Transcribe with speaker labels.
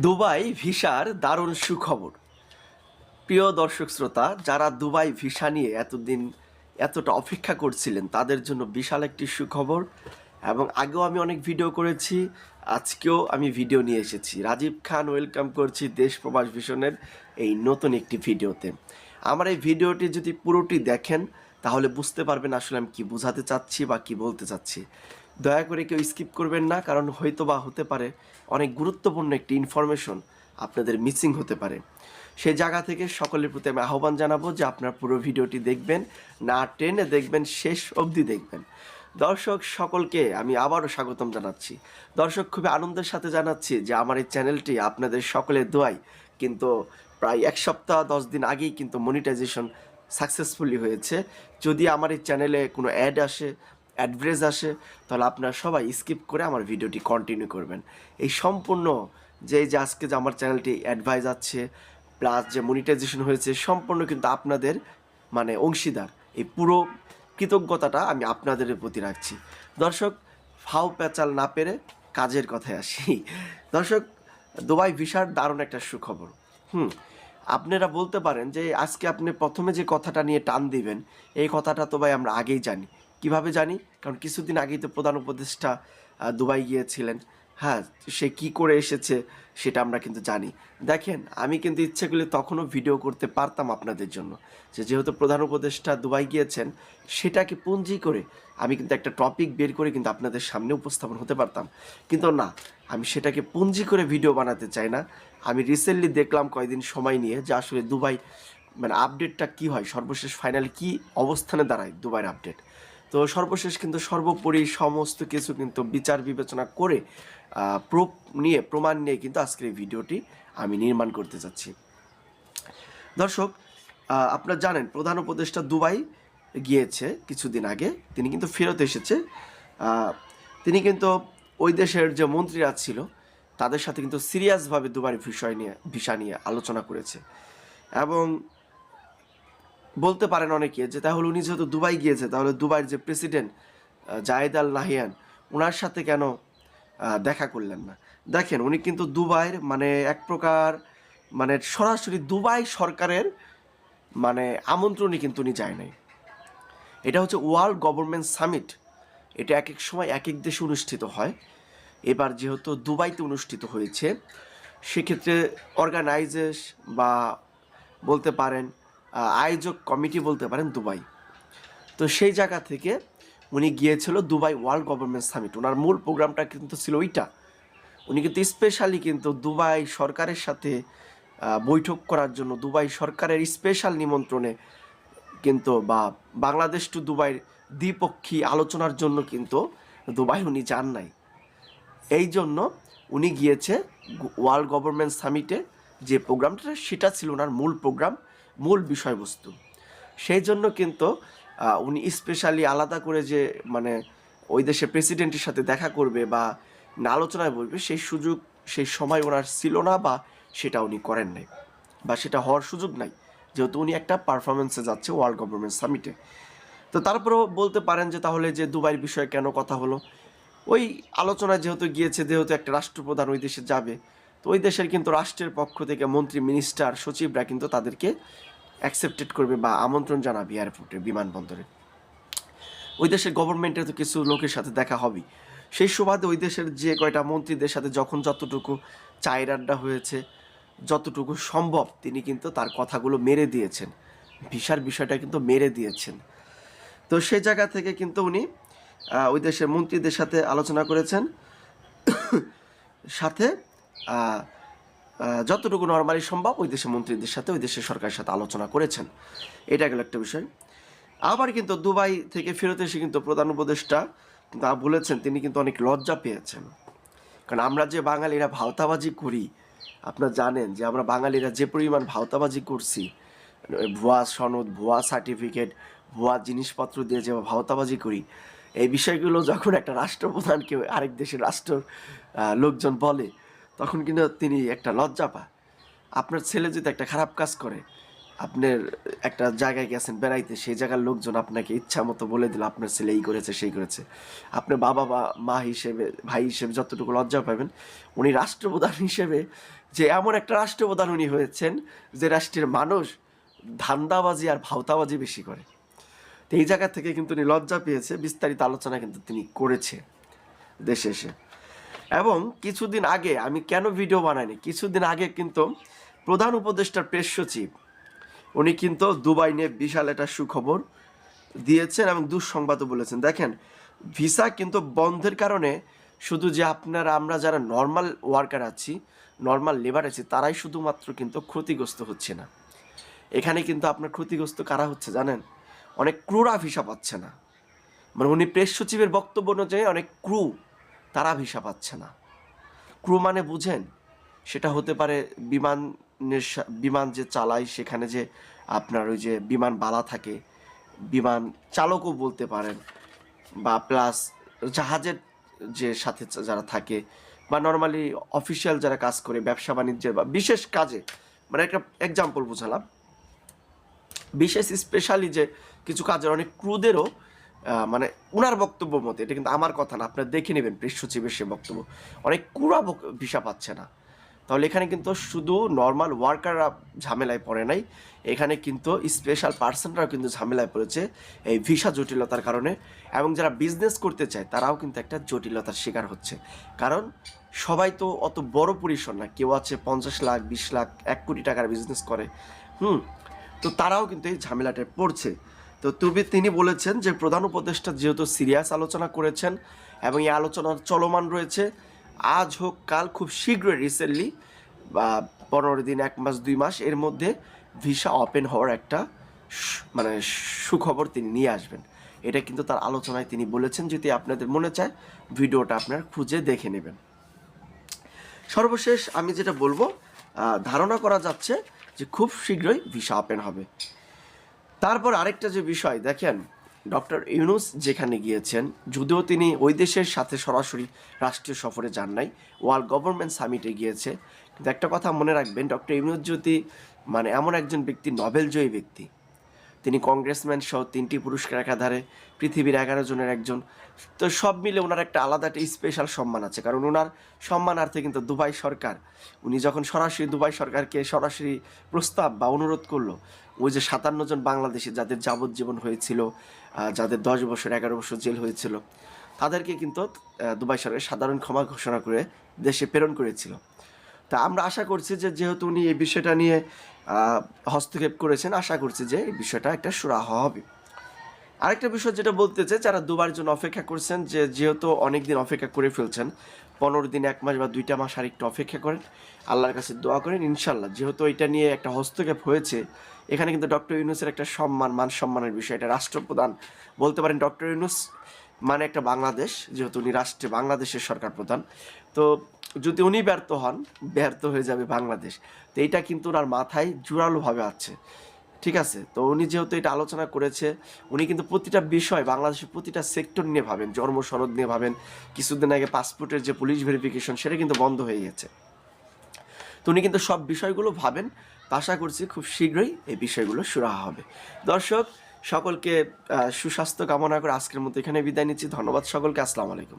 Speaker 1: Dubai ভিসার দারুণ সুখবর। প্রিয় দর্শক শ্রোতা, যারা দুবাই ভিসা নিয়ে এতদিন এতটা অপেক্ষা করছিলেন, তাদের জন্য বিশাল একটি সুখবর এবং আগেও আমি অনেক ভিডিও করেছি, আজকেও আমি ভিডিও নিয়ে এসেছি। রাজীব খান, ওয়েলকাম করছি দেশ প্রবাস ভীষণের এই নতুন একটি ভিডিওতে। আমার এই ভিডিওটি যদি পুরোটি দেখেন, তাহলে বুঝতে পারবেন আসলে আমি কি বোঝাতে চাচ্ছি বা কি বলতে চাচ্ছি। দয়া করে কেউ স্কিপ করবেন না, কারণ হয়তো বা হতে পারে অনেক গুরুত্বপূর্ণ একটি ইনফরমেশন আপনাদের মিসিং হতে পারে। সেই জায়গা থেকে সকলের প্রতি আমি আহ্বান জানাব যে আপনার পুরো ভিডিওটি দেখবেন, না টেনে দেখবেন, শেষ অবধি দেখবেন। দর্শক, সকলকে আমি আবারও স্বাগতম জানাচ্ছি। দর্শক, খুবই আনন্দের সাথে জানাচ্ছি যে আমার এই চ্যানেলটি আপনাদের সকলের দোয়াই, কিন্তু প্রায় এক সপ্তাহ, দশ দিন আগেই কিন্তু মনিটাইজেশন সাকসেসফুলি হয়েছে। যদি আমার এই চ্যানেলে কোনো অ্যাড আসে অ্যাডভারেজ আসে, তাহলে আপনারা সবাই স্কিপ করে আমার ভিডিওটি কন্টিনিউ করবেন। এই সম্পূর্ণ যে যে আজকে যে আমার চ্যানেলটি অ্যাডভাইস আছে প্লাস যে মনিটাইজেশন হয়েছে, সম্পূর্ণ কিন্তু আপনাদের মানে অংশীদার। এই পুরো কৃতজ্ঞতাটা আমি আপনাদের প্রতি রাখছি। দর্শক ফাও প্যাচাল না পেরে কাজের কথায় আসি। দর্শক, দুবাই ভিসার দারুণ একটা সুখবর। হুম, আপনারা বলতে পারেন যে, আজকে আপনি প্রথমে যে কথাটা নিয়ে টান দিবেন, এই কথাটা তো ভাই আমরা আগেই জানি। কীভাবে জানি? কারণ কিছুদিন আগেই তো প্রধান উপদেষ্টা দুবাই গিয়েছিলেন। হ্যাঁ সে কি করে এসেছে সেটা আমরা কিন্তু জানি। দেখেন, আমি কিন্তু ইচ্ছে করলে তখনও ভিডিও করতে পারতাম আপনাদের জন্য যে যেহেতু প্রধান উপদেষ্টা দুবাই গিয়েছেন, সেটাকে পুঞ্জি করে আমি কিন্তু একটা টপিক বের করে কিন্তু আপনাদের সামনে উপস্থাপন হতে পারতাম। কিন্তু না, আমি সেটাকে পুঞ্জি করে ভিডিও বানাতে চাই না। আমি রিসেন্টলি দেখলাম কয়েকদিন সময় নিয়ে যে আসলে দুবাই মানে আপডেটটা কি হয়? সর্বশেষ ফাইনাল কি অবস্থানে দাঁড়ায় দুবাইয়ের আপডেট? তো সর্বশেষ কিন্তু সর্বোপরি সমস্ত কিছু কিন্তু বিচার বিবেচনা করে প্রুফ নিয়ে, প্রমাণ নিয়ে কিন্তু আজকের এই ভিডিওটি আমি নির্মাণ করতে চাচ্ছি দর্শক আপনারা জানেন প্রধান উপদেষ্টা দুবাই গিয়েছে কিছুদিন আগে। তিনি কিন্তু ফেরত এসেছে। তিনি কিন্তু ওই দেশের যে মন্ত্রীরা ছিল, তাদের সাথে কিন্তু সিরিয়াসভাবে দুবাই বিষয় নিয়ে ভিসা নিয়ে আলোচনা করেছে। এবং বলতে পারেন অনেকে যে তাহলে উনি যেহেতু দুবাই গিয়েছে, তাহলে দুবাইয়ের যে প্রেসিডেন্ট জায়েদ আল নাহিয়ান ওনার সাথে কেন দেখা করলেন না? দেখেন, উনি কিন্তু দুবাইয়ের মানে এক প্রকার মানে সরাসরি দুবাই সরকারের মানে আমন্ত্রণই কিন্তু উনি যায় নাই। এটা হচ্ছে ওয়ার্ল্ড গভর্নমেন্ট সামিট। এটা এক এক সময় এক এক দেশে অনুষ্ঠিত হয়। এবার যেহেতু দুবাইতে অনুষ্ঠিত হয়েছে, সেক্ষেত্রে অর্গানাইজেস বা বলতে পারেন আয়োজক কমিটি বলতে পারেন দুবাই। তো সেই জায়গা থেকে উনি গিয়েছিল দুবাই ওয়ার্ল্ড গভর্নমেন্ট সামিট। ওনার মূল প্রোগ্রামটা কিন্তু ছিল ওইটা। উনি কিন্তু স্পেশালি কিন্তু দুবাই সরকারের সাথে বৈঠক করার জন্য দুবাই সরকারের স্পেশাল নিমন্ত্রণে কিন্তু বা বাংলাদেশ টু দুবাইয়ের দ্বিপক্ষী আলোচনার জন্য কিন্তু দুবাই উনি যান নাই। এই জন্য উনি গিয়েছে ওয়ার্ল্ড গভর্নমেন্ট সামিটে যে প্রোগ্রামটা, সেটা ছিল ওনার মূল প্রোগ্রাম। মূল বিষয়বস্তু। সেই জন্য কিন্তু উনি স্পেশালি আলাদা করে যে মানে ওই দেশের প্রেসিডেন্টের সাথে দেখা করবে বা না আলোচনায় বলবে সেই সুযোগ, সেই সময় ওনার ছিল না বা সেটা উনি করেন নাই বা সেটা হওয়ার সুযোগ নাই। যেহেতু উনি একটা পারফরমেন্সে যাচ্ছে ওয়ার্ল্ড গভর্নমেন্ট সামিটে তো তারপরেও বলতে পারেন যে, তাহলে যে দুবাইয়ের বিষয়ে কেন কথা হলো? ওই আলোচনায় যেহেতু গিয়েছে, যেহেতু একটা রাষ্ট্রপ্রধান ওই দেশে যাবে, তো ওই দেশের কিন্তু রাষ্ট্রের পক্ষ থেকে মন্ত্রী মিনিস্টার সচিবরা কিন্তু তাদেরকে অ্যাকসেপ্টেড করবে বা আমন্ত্রণ জানাবে এয়ারপোর্টে বিমানবন্দরে। ওই দেশের গভর্নমেন্টের তো কিছু লোকের সাথে দেখা হবেই। সেই সুবাদে ওই দেশের যে কয়টা মন্ত্রীদের সাথে যখন যতটুকু চায়ের আড্ডা হয়েছে, যতটুকু সম্ভব তিনি কিন্তু তার কথাগুলো মেরে দিয়েছেন। ভিসার বিষয়টা কিন্তু মেরে দিয়েছেন। তো সেই জায়গা থেকে কিন্তু উনি ওই দেশের মন্ত্রীদের সাথে আলোচনা করেছেন। সাথে যতটুকু নর্মালি সম্ভব ওই দেশের মন্ত্রীদের সাথে, ওই দেশের সরকারের সাথে আলোচনা করেছেন। এটা গেল একটা বিষয়। আবার কিন্তু দুবাই থেকে ফেরত এসে কিন্তু প্রধান উপদেষ্টা কিন্তু বলেছেন, তিনি কিন্তু অনেক লজ্জা পেয়েছেন। কারণ আমরা যে বাঙালিরা ভাওতাবাজি করি, আপনারা জানেন যে আমরা বাঙালিরা যে পরিমাণ ভাওতাবাজি করছি, ভুয়া সনদ, ভুয়া সার্টিফিকেট ভুয়া জিনিসপত্র দিয়ে যে ভাওতাবাজি করি, এই বিষয়গুলো যখন একটা রাষ্ট্রপ্রধানকে আরেক দেশের রাষ্ট্র লোকজন বলে তখন কিন্তু তিনি একটা লজ্জা পায়। আপনার ছেলে যদি একটা খারাপ কাজ করে, আপনার একটা জায়গায় গেছেন বেড়াইতে, সেই জায়গার লোকজন আপনাকে ইচ্ছা মতো বলে দিল, আপনার ছেলে এই করেছে, সেই করেছে। আপনার বাবা বা মা হিসেবে, ভাই হিসেবে যতটুকু লজ্জা পাবেন, উনি রাষ্ট্রপ্রধান হিসেবে যে এমন একটা রাষ্ট্রপ্রধান উনি হয়েছেন যে রাষ্ট্রের মানুষ ধান্দাবাজি আর ভাওতাবাজি বেশি করে। তো এই জায়গা থেকে কিন্তু উনি লজ্জা পেয়েছে, বিস্তারিত আলোচনা কিন্তু তিনি করেছে দেশে এসে। এবং কিছুদিন আগে আমি কেন ভিডিও বানাইনি? কিছুদিন আগে কিন্তু প্রধান উপদেষ্টার প্রেস সচিব, উনি কিন্তু দুবাই নিয়ে বিশাল একটা সুখবর দিয়েছেন এবং দুঃসংবাদও বলেছেন। দেখেন, ভিসা কিন্তু বন্ধের কারণে শুধু যে আপনারা, আমরা যারা নর্মাল ওয়ার্কার আছি নর্মাল লেবার আছি, তারাই শুধুমাত্র কিন্তু ক্ষতিগ্রস্ত হচ্ছে না। এখানে কিন্তু আপনার ক্ষতিগ্রস্ত কারা হচ্ছে জানেন? অনেক ক্রুরা ভিসা পাচ্ছে না। মানে উনি প্রেস সচিবের বক্তব্য অনুযায়ী অনেক ক্রু তারা ভিসা পাচ্ছে না। ক্রু মানে বুঝেন, সেটা হতে পারে বিমানের বিমান যে চালায়, সেখানে যে আপনার ওই যে বিমান বালা থাকে, বিমান চালকও বলতে পারেন, বা প্লাস জাহাজের যে সাথে যারা থাকে, বা নর্মালি অফিসিয়াল যারা কাজ করে, ব্যবসা বাণিজ্যের বা বিশেষ কাজে মানে একটা এক্সাম্পল বুঝালাম। বিশেষ স্পেশালি যে কিছু কাজের, অনেক ক্রুদেরও মানে ওনার বক্তব্য মতে, এটা কিন্তু আমার কথা না, আপনারা দেখে নেবেন প্রেস সচিবের সে বক্তব্য। অনেক কুড়া ভিসা পাচ্ছে না। তাহলে এখানে কিন্তু শুধু নর্মাল ওয়ার্কাররা ঝামেলায় পড়ে নাই, এখানে কিন্তু স্পেশাল পার্সনরাও কিন্তু ঝামেলায় পড়েছে এই ভিসা জটিলতার কারণে এবং যারা বিজনেস করতে চায়, তারাও কিন্তু একটা জটিলতার শিকার হচ্ছে। কারণ সবাই তো অত বড় পরিসর না, কেউ আছে পঞ্চাশ লাখ, বিশ লাখ, এক কোটি টাকার বিজনেস করে। হুম, তো তারাও কিন্তু এই ঝামেলাটায় পড়ছে। তো তুমি তিনি বলেছেন যে প্রধান উপদেষ্টা যেহেতু সিরিয়াস আলোচনা করেছেন এবং এই আলোচনার চলমান রয়েছে, আজ হোক কাল খুব শীঘ্রই রিসেন্টলি বা পনেরো দিন, এক মাস, দুই মাস, এর মধ্যে ভিসা ওপেন হওয়ার একটা মানে সুখবর তিনি নিয়ে আসবেন। এটা কিন্তু তার আলোচনায় তিনি বলেছেন, যদি আপনাদের মনে চায়, ভিডিওটা আপনার খুঁজে দেখে নেবেন। সর্বশেষ আমি যেটা বলব ধারণা করা যাচ্ছে যে খুব শীঘ্রই ভিসা ওপেন হবে। তারপর আরেকটা যে বিষয়, দেখেন, ডক্টর ইউনুস যেখানে গিয়েছেন, যদিও তিনি ওই দেশের সাথে সরাসরি রাষ্ট্রীয় সফরে যান নাই, ওয়ার্ল্ড গভর্নমেন্ট সামিটে গিয়েছে। কিন্তু একটা কথা মনে রাখবেন, ডক্টর ইউনুস যদি মানে এমন একজন ব্যক্তি নভেলজয়ী ব্যক্তি তিনি কংগ্রেসম্যান সহ তিনটি পুরস্কার একাধারে পৃথিবীর এগারো জনের একজন। তো সব মিলে ওনার একটা আলাদা একটা স্পেশাল সম্মান আছে, কারণ ওনার সম্মানার্থে কিন্তু দুবাই সরকার, উনি যখন সরাসরি দুবাই সরকারকে সরাসরি প্রস্তাব বা অনুরোধ করল, ওই যে সাতান্ন জন বাংলাদেশি যাদের যাবজ্জীবন হয়েছিল যাদের দশ বছর, এগারো বছর জেল হয়েছিল, তাদেরকে কিন্তু দুবাই সরকার সাধারণ ক্ষমা ঘোষণা করে দেশে প্রেরণ করেছিল। তা আমরা আশা করছি যে যেহেতু উনি এই বিষয়টা নিয়ে হস্তক্ষেপ করেছেন। আশা করছি যে এই বিষয়টা একটা সুরাহা হবে। আরেকটা বিষয় যেটা বলতে চাই, যারা দুবার জন্য অপেক্ষা করছেন, যে যেহেতু অনেক দিন অপেক্ষা করে ফেলছেন, পনেরো দিন, এক মাস বা দুইটা মাস আরেকটু অপেক্ষা করেন, আল্লাহর কাছে দোয়া করেন ইনশাল্লাহ যেহেতু এটা নিয়ে একটা হস্তক্ষেপ হয়েছে, এখানে কিন্তু ডক্টর ইউনুসের একটা সম্মান, মান সম্মানের বিষয়। এটা রাষ্ট্রপ্রধান বলতে পারেন ডক্টর ইউনুস মানে একটা বাংলাদেশ, যেহেতু উনি রাষ্ট্রে, বাংলাদেশের সরকার প্রধান। তো যদি উনি ব্যর্থ হন, ব্যর্থ হয়ে যাবে বাংলাদেশ। তো এইটা কিন্তু ওনার মাথায় জোরালোভাবে আছে। ঠিক আছে? তো উনি যেহেতু এটা আলোচনা করেছে, উনি কিন্তু প্রতিটা বিষয়, বাংলাদেশের প্রতিটা সেক্টর নিয়ে ভাবেন, জন্ম, সনদ নিয়ে ভাবেন, কিছুদিন আগে পাসপোর্টের যে পুলিশ ভেরিফিকেশন সেটা কিন্তু বন্ধ হয়ে গেছে। তো উনি কিন্তু সব বিষয়গুলো ভাবেন, আশা করছি খুব শীঘ্রই এই বিষয়গুলো সুরাহা হবে। দর্শক, সকলকে সুস্বাস্থ্য কামনা করে আজকের মতো এখানে বিদায় নিচ্ছি। ধন্যবাদ সকলকে, আসসালামু আলাইকুম।